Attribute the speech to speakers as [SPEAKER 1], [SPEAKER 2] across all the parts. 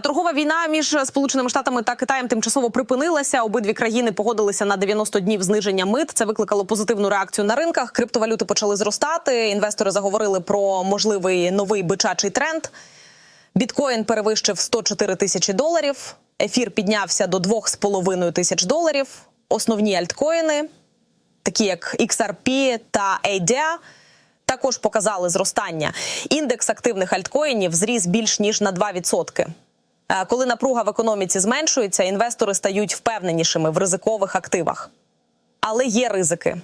[SPEAKER 1] Торгова війна між Сполученими Штатами та Китаєм тимчасово припинилася. Обидві країни погодилися на 90 днів зниження мит. Це викликало позитивну реакцію на ринках. Криптовалюти почали зростати. Інвестори заговорили про можливий новий бичачий тренд. Біткоін перевищив 104 тисячі доларів. Ефір піднявся до 2,5 тисяч доларів. Основні альткоїни, такі як XRP та ADA, також показали зростання. Індекс активних альткоїнів зріс більш ніж на 2%. Коли напруга в економіці зменшується, інвестори стають впевненішими в ризикових активах. Але є ризики.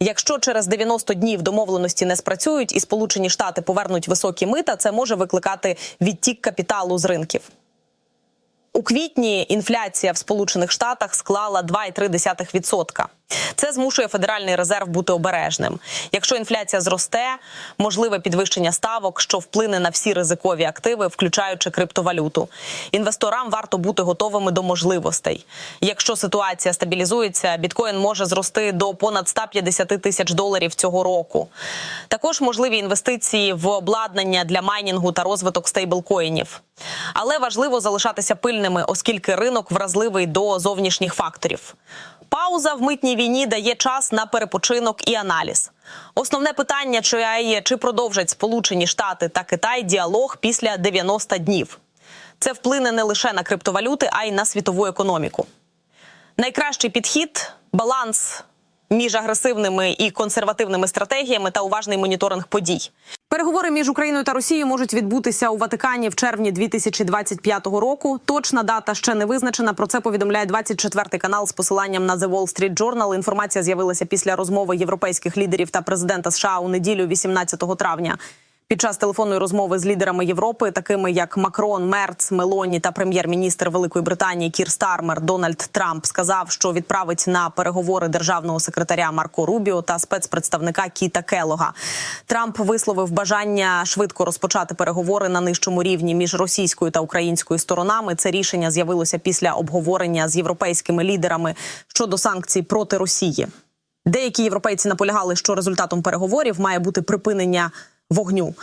[SPEAKER 1] Якщо через 90 днів домовленості не спрацюють і Сполучені Штати повернуть високі мита, це може викликати відтік капіталу з ринків. У квітні інфляція в Сполучених Штатах склала 2,3%. Це змушує Федеральний резерв бути обережним. Якщо інфляція зросте, можливе підвищення ставок, що вплине на всі ризикові активи, включаючи криптовалюту. Інвесторам варто бути готовими до можливостей. Якщо ситуація стабілізується, біткоін може зрости до понад 150 тисяч доларів цього року. Також можливі інвестиції в обладнання для майнінгу та розвиток стейблкоїнів. Але важливо залишатися пильними, оскільки ринок вразливий до зовнішніх факторів. Пауза в митній війні дає час на перепочинок і аналіз. Основне питання, чи, чи продовжать Сполучені Штати та Китай діалог після 90 днів. Це вплине не лише на криптовалюти, а й на світову економіку. Найкращий підхід баланс між агресивними і консервативними стратегіями та уважний моніторинг подій. Переговори між Україною та Росією можуть відбутися у Ватикані в червні 2025 року. Точна дата ще не визначена. Про це повідомляє 24 канал з посиланням на The Wall Street Journal. Інформація з'явилася після розмови європейських лідерів та президента США у неділю, 18 травня. Під час телефонної розмови з лідерами Європи, такими як Макрон, Мерц, Мелоні та прем'єр-міністр Великої Британії Кір Стармер, Дональд Трамп сказав, що відправить на переговори державного секретаря Марко Рубіо та спецпредставника Кіта Келога. Трамп висловив бажання швидко розпочати переговори на нижчому рівні між російською та українською сторонами. Це рішення з'явилося після обговорення з європейськими лідерами щодо санкцій проти Росії. Деякі європейці наполягали, що результатом переговорів має бути припинення вогню.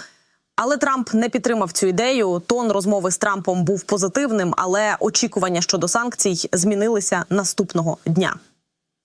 [SPEAKER 1] Але Трамп не підтримав цю ідею. Тон розмови з Трампом був позитивним, але очікування щодо санкцій змінилися наступного дня.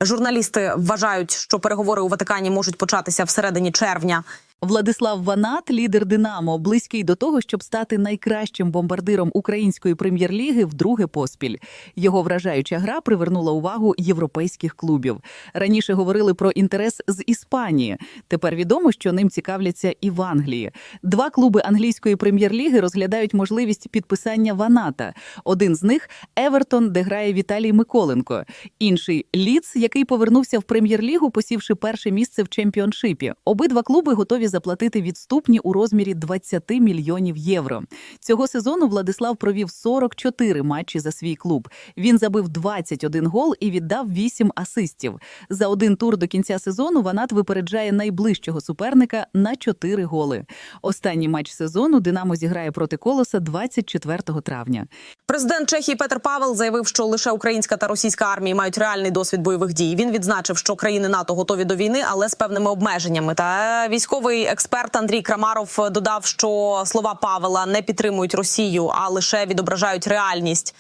[SPEAKER 1] Журналісти вважають, що переговори у Ватикані можуть початися всередині червня.
[SPEAKER 2] Владислав Ванат, лідер Динамо, близький до того, щоб стати найкращим бомбардиром української прем'єр-ліги вдруге поспіль. Його вражаюча гра привернула увагу європейських клубів. Раніше говорили про інтерес з Іспанії. Тепер відомо, що ним цікавляться і в Англії. Два клуби англійської прем'єр-ліги розглядають можливість підписання Ваната. Один з них Евертон, де грає Віталій Миколенко. Інший Ліц, який повернувся в прем'єр-лігу, посівши перше місце в чемпіоншипі. Обидва клуби готові заплатити відступні у розмірі 20 мільйонів євро. Цього сезону Владислав провів 44 матчі за свій клуб. Він забив 21 гол і віддав 8 асистів. За один тур до кінця сезону Ванат випереджає найближчого суперника на 4 голи. Останній матч сезону Динамо зіграє проти Колоса 24 травня.
[SPEAKER 1] Президент Чехії Петр Павел заявив, що лише українська та російська армії мають реальний досвід бойових дій. Він відзначив, що країни НАТО готові до війни, але з певними обмеженнями. Та військовий експерт Андрій Крамаров додав, що слова Павела не підтримують Росію, а лише відображають реальність.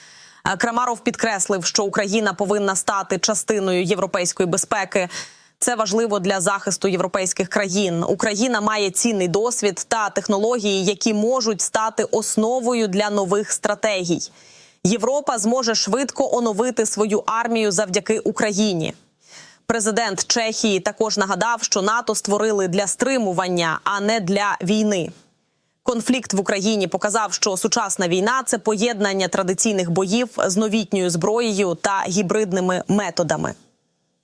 [SPEAKER 1] Е, Крамаров підкреслив, що Україна повинна стати частиною європейської безпеки. Це важливо для захисту європейських країн. Україна має цінний досвід та технології, які можуть стати основою для нових стратегій. Європа зможе швидко оновити свою армію завдяки Україні. Президент Чехії також нагадав, що НАТО створили для стримування, а не для війни. Конфлікт в Україні показав, що сучасна війна це поєднання традиційних боїв з новітньою зброєю та гібридними методами.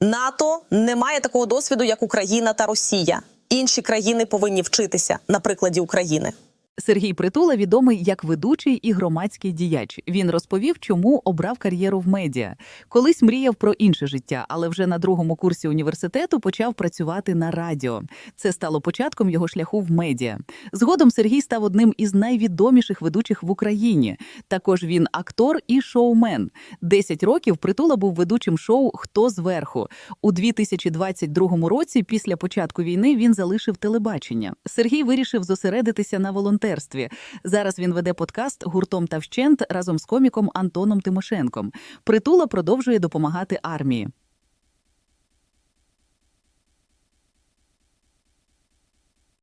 [SPEAKER 1] НАТО не має такого досвіду, як Україна та Росія. Інші країни повинні вчитися на прикладі України.
[SPEAKER 2] Сергій Притула відомий як ведучий і громадський діяч. Він розповів, чому обрав кар'єру в медіа. Колись мріяв про інше життя, але вже на другому курсі університету почав працювати на радіо. Це стало початком його шляху в медіа. Згодом Сергій став одним із найвідоміших ведучих в Україні. Також він актор і шоумен. Десять років Притула був ведучим шоу Хто зверху у 2022 році. Після початку війни він залишив телебачення. Сергій вирішив зосередитися на волонтерстві. Волонтерстві. Зараз він веде подкаст гуртом та вщент разом з коміком Антоном Тимошенком. Притула продовжує допомагати армії.